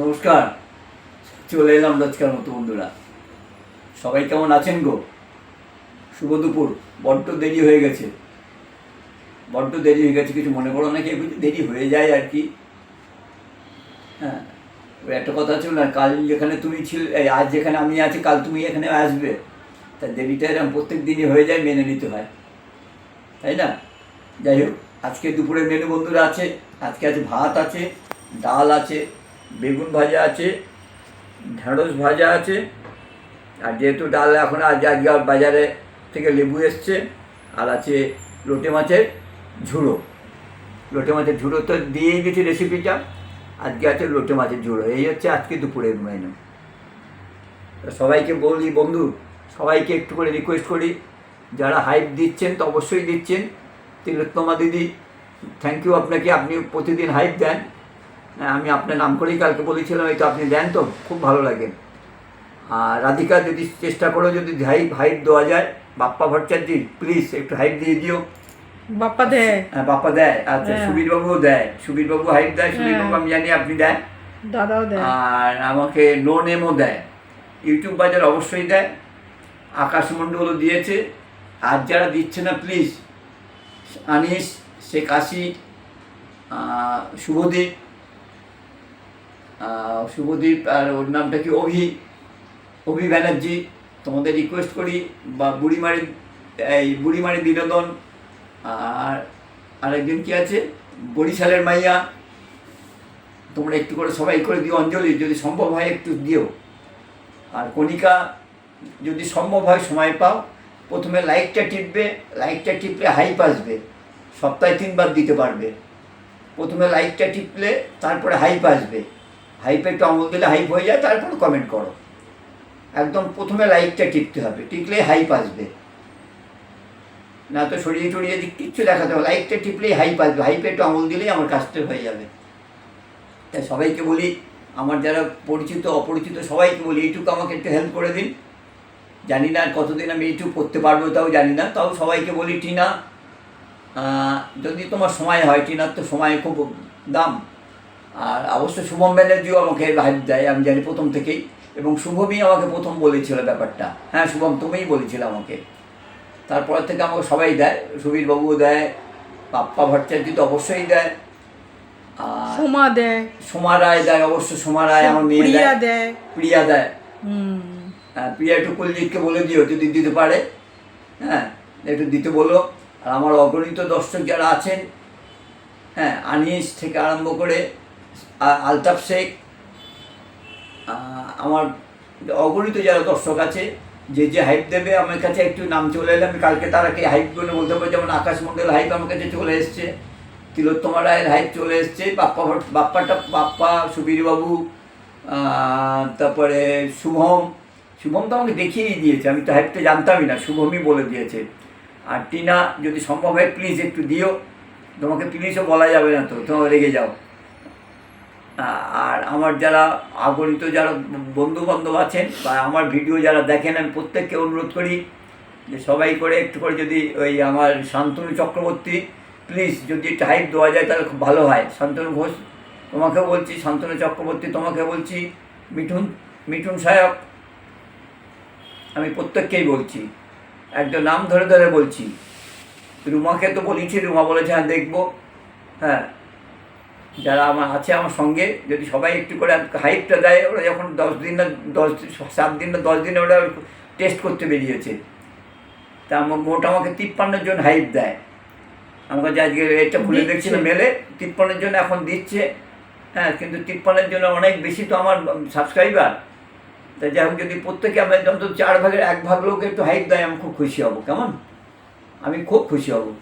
নমস্কার। চলে এলাম রোজকার মতো বন্ধুরা। সবাই কেমন আছেন গো? শুভ দুপুর। বড্ড দেরি হয়ে গেছে। বড্ড দেরি হয়ে গেছে, কিছু মনে করো না, কি দেরি হয়ে যায় আর কি। হ্যাঁ ওই একটা কথা ছিল না, কাল যেখানে তুমি ছিল আজ যেখানে আমি আছি, কাল তুমি এখানে আসবে। তা দেরিটা এরকম প্রত্যেক দিনই হয়ে যায়, মেনে নিতে হয়। তাই না? যাই হোক, আজকে দুপুরে মেনু বন্ধুরা আছে, আজকে আছে ভাত আছে, ডাল আছে বেগুন ভাজা আছে, ঢেঁড়স ভাজা আছে, আর যেহেতু ডাল এখন আজ আজকে আর বাজারে থেকে লেবু এসছে, আর আছে লোটে মাছের ঝুড়ো। লোটে মাছের ঝুড়ো তো দিয়েই গেছি রেসিপিটা আজকে আছে লোটে মাছের ঝুড়ো, এই হচ্ছে আজকে দুপুরের মেনু সবাইকে বলি, বন্ধু, সবাইকে একটু করে রিকোয়েস্ট করি, যারা হাইপ দিচ্ছেন তো অবশ্যই দিচ্ছেন। তিলোত্তমা দিদি থ্যাংক ইউ আপনাকে, আপনি প্রতিদিন হাইপ দেন। আমি আপনার নাম করেই কালকে বলেছিলাম এই তো আপনি দেন তো খুব ভালো লাগে। আর রাধিকা যদি চেষ্টা করো যদি হাইপ হাইপ দেওয়া যায় বাপ্পা ভট্টাচার্য প্লিজ একটু হাইপ দিয়ে দিও। বাপ্পা দে হ্যাঁ বাপ্পা দেয় আচ্ছা হ্যাঁ। সুবীরবাবুও দেয় সুবীরবাবু হাইপ দেয় সুবীরবাবু আমি জানি আপনি দেন। দাদাও দে আর আমাকে নো নেমও দেয়। ইউটিউব বাজার অবশ্যই দেয়। আকাশ মণ্ডলও দিয়েছে। আর যারা দিচ্ছে না প্লিজ আনিস শেখ আসি আহ, শুভদীপ শুভদীপ আর ওর নামটা কি? অভি অভি ব্যানার্জি। তোমাদের রিকোয়েস্ট করি, বা বুড়িমারি, এই বুড়িমারি বিনোদন। আর আরেকজন কি আছে? বরিশালের মাইয়া। তোমরা একটু করে সবাই করে দিও, অঞ্জলি, যদি সম্ভব হয় একটু দিও। আর কণিকা, যদি সম্ভব হয় সময় পাও, প্রথমে লাইকটা টিপবে লাইকটা টিপলে হাইপ আসবে। সপ্তাহে তিনবার দিতে পারবে। প্রথমে লাইকটা টিপলে তারপরে হাইপ আসবে। হাইপে একটু আমল দিলে হাইপ হয়ে যায়, তারপর কমেন্ট করো। একদম প্রথমে লাইকটা টিপতে হবে, টিপলে হাইপ আসবে। না তো সরিয়ে টরিয়ে দিক, কিচ্ছু দেখাতে হবে লাইকটা টিপলেই হাইপ আসবে হাইপে একটু আমল দিলেই আমার কাজটা হয়ে যাবে। তাই সবাইকে বলি, আমার যারা পরিচিত, অপরিচিত, সবাইকে বলি, এইটুকু আমাকে একটু হেল্প করে দিন। জানি না কতদিন আমি এইটুকু করতে পারব, তাও জানি না। তাও সবাইকে বলি, টিনা যদি তোমার সময় হয়, টিনার তো সময় খুব দাম। আর অবশ্য শুভম ব্যানার্জিও আমাকে হাইপ দেয় আমি জানি প্রথম থেকেই। এবং শুভমই আমাকে প্রথম বলেছিল ব্যাপারটা। হ্যাঁ শুভম তুমিই বলেছিলে আমাকে। তারপর থেকে আমাকে সবাই দেয় সুবীরবাবুও দেয় পাপ্পা ভট্টাচার্য তো অবশ্যই দেয়। আর সোমা দে সোমা রায় দেয় অবশ্য সোমা রায় আমার মেয়ে প্রিয়া দেয়। প্রিয়া দেয়। হ্যাঁ, প্রিয়া একটু কুলজিৎকে বলে দিও যদি দিতে পারে। হ্যাঁ একটু দিতে বলো। আর আমার অগণিত দর্শক যারা আছেন হ্যাঁ আনিস থেকে আরম্ভ করে আলতাফ শেখ আমার অগণিত যারা দর্শক আছে, যে যে হাইপ দেবে, আমার কাছে একটু নাম চলে এলে আমি কালকে তারাকে হাইপগুলো বলতে পারি যেমন আকাশ মন্ডল হাইপ আমার কাছে চলে এসছে, তিলোত্তমা রায়ের হাইপ চলে এসছে, বাপ্পা বাপ্পাটা, বাপ্পা, সুবীরবাবু তারপরে শুভম শুভম তো আমাকে দেখিয়েই দিয়েছে, আমি তো হাইপটা জানতামই না, শুভমই বলে দিয়েছে। আর টিনা, যদি সম্ভব হয় প্লিজ একটু দিও, তোমাকে প্লিজও বলা যাবে না তো, তোমার রেগে যাও। আর আমার যারা আগরিত যারা বন্ধু বান্ধব আছেন বা আমার ভিডিও যারা দেখেন, আমি প্রত্যেককে অনুরোধ করি যে সবাই করে একটু করে যদি ওই আমার শান্তনু চক্রবর্তী প্লিজ যদি টাইপ দেওয়া যায় তাহলে খুব ভালো হয়। শান্তনু ঘোষ তোমাকে বলছি, শান্তনু চক্রবর্তী তোমাকে বলছি, মিঠুন মিঠুন সাহেব আমি প্রত্যেককেই বলছি। একজন নাম ধরে ধরে বলছি। রুমাকে তো বলেছি, রুমা বলেছে হ্যাঁ দেখব। হ্যাঁ যারা আমার আছে আমার সঙ্গে যদি সবাই একটু করে হাইপটা দেয় ওরা যখন দশ দিন না দশ সাত দিন না দশ দিনে ওরা টেস্ট করতে বেরিয়েছে। তা আমার মোট আমাকে তিপ্পান্নর জন হাইপ দেয়। আমাকে যে আজকে এটা খুলে দিচ্ছে। দেখছিল মেলে। তিপ্পান্নের জন্য এখন দিচ্ছে। হ্যাঁ কিন্তু তিপ্পান্নের জন্য অনেক বেশি তো আমার সাবস্ক্রাইবার তা যাই হোক যদি প্রত্যেকে আমার অন্তত চার ভাগের এক ভাগ লোক একটু হাইপ দেয় আমি খুব খুশি হব। কেমন? আমি খুব খুশি হব।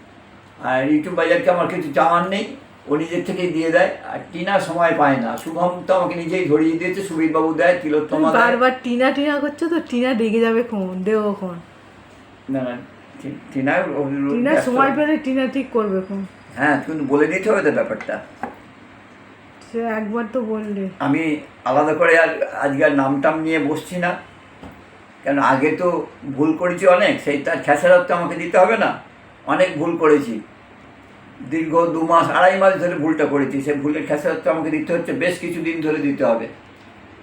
আর ইউটিউব বাজারকে আমার কিছু চাওয়ার নেই। ও নিজের থেকেই দিয়ে দেয় আর টিনা সময় পায় না। শুভম তো আমাকে নিজেই ধরিয়ে দিয়েছে সুবীরবাবু দেয় তিলোত্তমা বারবার টিনা টিনা করছ তো টিনা রেগে যাবে কোন দেও কোন না না টিনা টিনা সময় পেলে টিনা ঠিক করবে কোন হ্যাঁ কিন্তু বলে দিতে হবে তো ব্যাপারটা। সে একবার তো বললে। আমি আলাদা করে আর আজকে আর নাম টাম নিয়ে বসছি না। কেন আগে তো ভুল করেছি অনেক সেই তার খেসারত তো আমাকে দিতে হবে না। অনেক ভুল করেছি। দীর্ঘ দু মাস আড়াই মাস ধরে ভুলটা করেছি। সে ভুলের খেসারত আমাকে দিতে হচ্ছে বেশ কিছু দিন ধরে দিতে হবে।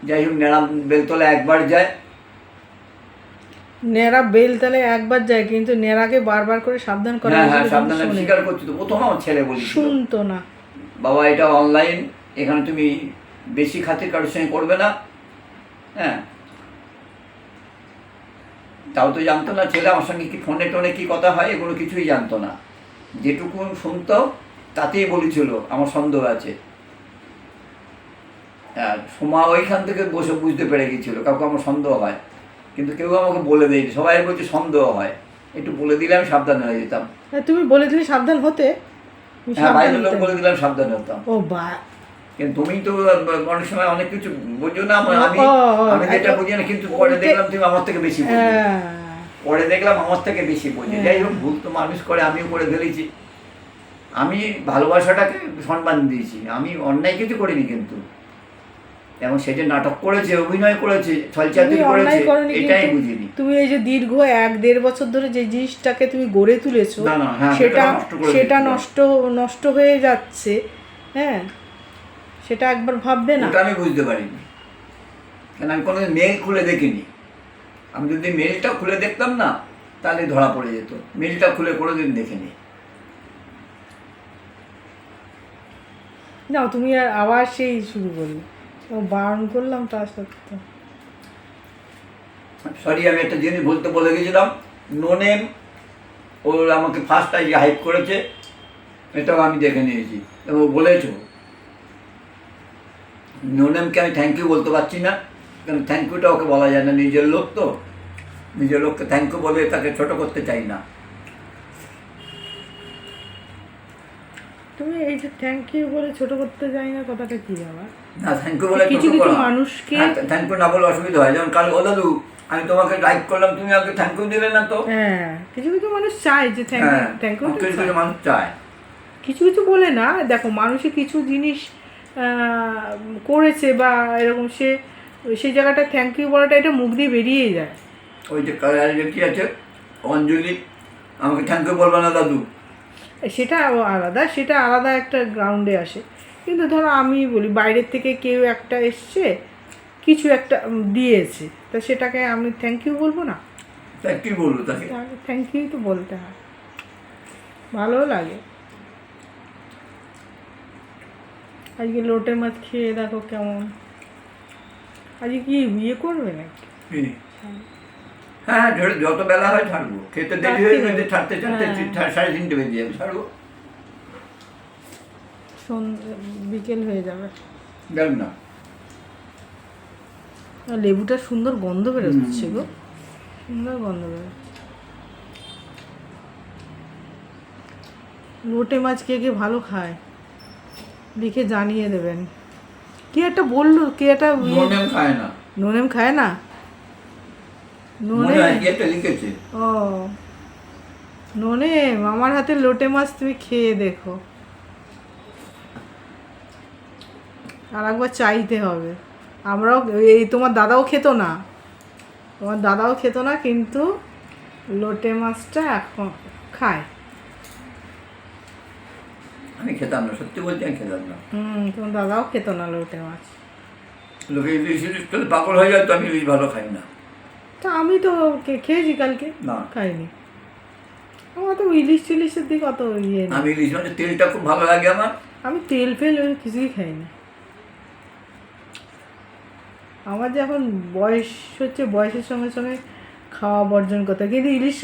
যাই হোক নেড়াম বেলতলা একবার যায়। নেড়া বেল তাহলে একবার যায় কিন্তু নেড়াকে বারবার করে সাবধান করা হ্যাঁ হ্যাঁ সাবধানে। স্বীকার করছি তো। প্রথম আমার ছেলে বলি শুনতো না। বাবা এটা অনলাইন এখানে তুমি বেশি খাতির কারোর সঙ্গে করবে না। হ্যাঁ। তাও তো জানতো না ছেলে আমার সঙ্গে কি ফোনে টোনে কি কথা হয় এগুলো কিছুই জানতো না। যেটুকু শুনতো তাতেই বলেছিল আমার সন্দেহ আছে। হ্যাঁ সোমা ওইখান থেকে বসে বুঝতে পেরে গেছিল কাউকে আমার সন্দেহ হয়। কিন্তু কেউ আমাকে বলে দেয়নি সবাই বলছে সন্দেহ হয়। একটু বলে দিলে আমি সাবধান হয়ে যেতাম। হ্যাঁ, তুমি বলে দিলে সাবধান হতে? হ্যাঁ বাইরের লোক। বলে দিলাম সাবধান হতাম। ও বা। কিন্তু তুমি তো অনেক সময় অনেক কিছু বোঝো না আমি আমি আমি যেটা বুঝি না কিন্তু পরে দেখলাম তুমি আমার থেকে বেশি পরে দেখলাম আমার থেকে বেশি বোঝো। হ্যাঁ। যাই হোক ভুল তো মানুষ করে আমিও করে ফেলেছি। আমি ভালোবাসাটাকে সম্মান দিয়েছি। আমি অন্যায় কিছু করিনি কিন্তু। এবং সে যে নাটক করেছে অভিনয় করেছে ছলচাতুরি করেছে এটাই বুঝিনি। তুমি এই যে দীর্ঘ এক দেড় বছর ধরে যে জিনিসটাকে তুমি গড়ে তুলেছো হ্যাঁ, সেটা সেটা নষ্ট। নষ্ট হয়ে যাচ্ছে হ্যাঁ? সেটা একবার ভাববে না? আমি বুঝতে পারিনি। কেন আমি কোনোদিন মেল খুলে দেখিনি। আমি যদি মেলটা খুলে দেখতাম না তাহলে ধরা পড়ে যেত। মেলটা খুলে কোনোদিন দেখিনি। না তুমি আর আবার সেই শুরু করলে। বারণ করলাম তা সত্ত্বেও। সরি আমি একটা জিনিস বলতে বলে গেছিলাম। নোনেম ওর আমাকে ফার্স্ট আই হাইপ করেছে এটাও আমি দেখে নিয়েছি। এবং ও বলেছ। নোনেমকে আমি থ্যাংক ইউ বলতে পারছি না। কারণ থ্যাংক ইউটা ওকে বলা যায় না নিজের লোক তো। নিজের লোককে থ্যাংক ইউ বলে তাকে ছোট করতে চাই না। তুমি এই যে থ্যাংক ইউ বলে ছোট করতে যাই না কথাটা কি না থ্যাংক ইউ বলে কিছু কিছু মানুষকে- থ্যাংক ইউ না বলে অসুবিধা হয়। যেমন কাল ও দাদু আমি তোমাকে লাইক করলাম তুমি আমাকে থ্যাংক ইউ দিলে না তো? হ্যাঁ কিছু কিছু মানুষ চায় যে থ্যাংক ইউ থ্যাংক ইউ কিছু কিছু মানুষ চায়। কিছু কিছু বলে না দেখো মানুষে কিছু জিনিস আহ, করেছে বা এরকম সে সেই জায়গাটা থ্যাংক ইউ বলাটা এটা মুখ দিয়ে বেরিয়ে যায়। ওই যে কি আছে? অঞ্জলি আমাকে থ্যাংক ইউ বলবে না দাদু? সেটা আলাদা সেটা আলাদা একটা গ্রাউন্ডে আসে। কিন্তু ধরো আমি বলি বাইরের থেকে কেউ একটা এসছে কিছু একটা দিয়েছে তা সেটাকে আমি থ্যাংক ইউ বলব না? থ্যাংক ইউ বলব তাকে। থ্যাংক ইউ তো বলতে হয়। ভালোও লাগে। আজকে লোটে মাছ খেয়ে দেখো কেমন। আজকে কি বিয়ে করবে নাকি? হ্যাঁ। হ্যাঁ যত বেলা হয় ছাড়বো। খেতে দেরি হয়ে ছাড়তে ছাড়তে হ্যাঁ। সাড়ে তিনটে বেজে যাবে ছাড়বো। বিকেল হয়ে যাবে। না। লেবুটা সুন্দর গন্ধ বেরোচ্ছে গো। সুন্দর গন্ধ বেরোচ্ছে। লোটে মাছ কে কে ভালো খায় লিখে জানিয়ে দেবেন। কি একটা বলল? কে একটা ইয়ে- খায় না। নোনেম খায় না? নোনে একটা লিখেছে। ও। নোনেম আমার হাতে লোটে মাছ তুমি খেয়ে দেখো। আর একবার চাইতে হবে। আমরাও এই তোমার দাদাও খেত না। তোমার দাদাও খেত না কিন্তু লোটে মাছটা এখন খায়। খেতাম না সত্যি বলছি আমি খেতাম না। হুম তোমার দাদাও খেত না লোটে মাছ। লোকে ইলিশ ইলিশ খেলে পাগল হয়ে যায় তো আমি ইলিশ ভালো খাই না। তা আমি তো খেয়েছি কালকে। না। খাইনি। আমার তো ইলিশ টিলিশের দিকে অত ইয়ে আমি ইলিশ মানে তেলটা খুব ভালো লাগে আমার। আমি তেল ফেল কিছুই খাই না। আমার যে এখন বয়স হচ্ছে বয়সের সঙ্গে সঙ্গে খাওয়া বর্জন করতে। কিন্তু ইলিশ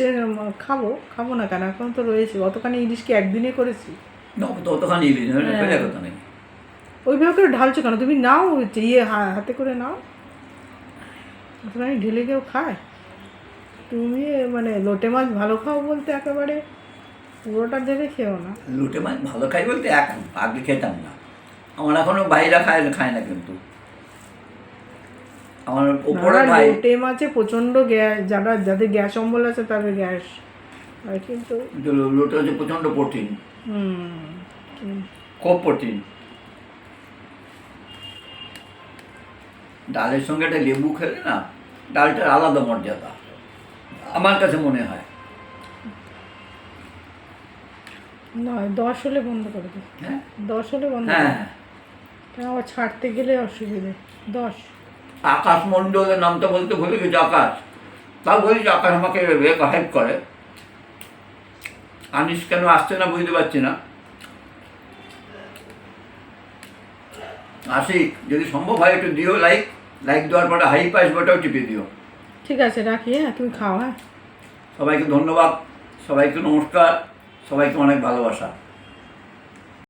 খাব খাব না কেন? এখন তো রয়েছে। অতখানি ইলিশ কি একদিনে করেছি? না তো অতখানি ইলিশ মানে হ্যাঁ। ফেলে কথা নেই ওইভাবে করে ঢালছো কেন? তুমি নাও ইয়ে হাতে করে নাও। অতখানি ঢেলে কেউ খায়। তুমি মানে লোটে মাছ ভালো খাও বলতে একেবারে পুরোটা ঢেলে খেও না। লোটে মাছ ভালো খাই বলতে এক আগে খেতাম না। আমার এখনও বাইরা খায় খায় না কিন্তু। আমার ওপরে না, ভাই লোটে মাছে প্রচণ্ড গ্যাস যারা যাদের গ্যাস অম্বল আছে তাদের গ্যাস। আর কিন্তু লোটে হচ্ছে প্রচণ্ড প্রোটিন। প্রোটিন ডালের সঙ্গে একটা লেবু খেলে না ডালটার আলাদা মর্যাদা। আমার কাছে মনে হয়। নয় দশ হলে বন্ধ করে দে। হ্যাঁ? দশ হলে বন্ধ হ্যাঁ। আবার ছাড়তে গেলে অসুবিধে দশ। আকাশ মণ্ডলের নামটা বলতে ভুলে গেছি আকাশ? তা বলি আকাশ আমাকে হেল্প করে। আনিস কেন আসছে না বুঝতে পারছি না। আসি যদি সম্ভব হয় একটু দিও লাইক লাইক দেওয়ার পরে হাই পাইস বটাও টিপে দিও। ঠিক আছে রাখি হ্যাঁ তুমি খাও হ্যাঁ। সবাইকে ধন্যবাদ সবাইকে নমস্কার সবাইকে অনেক ভালোবাসা।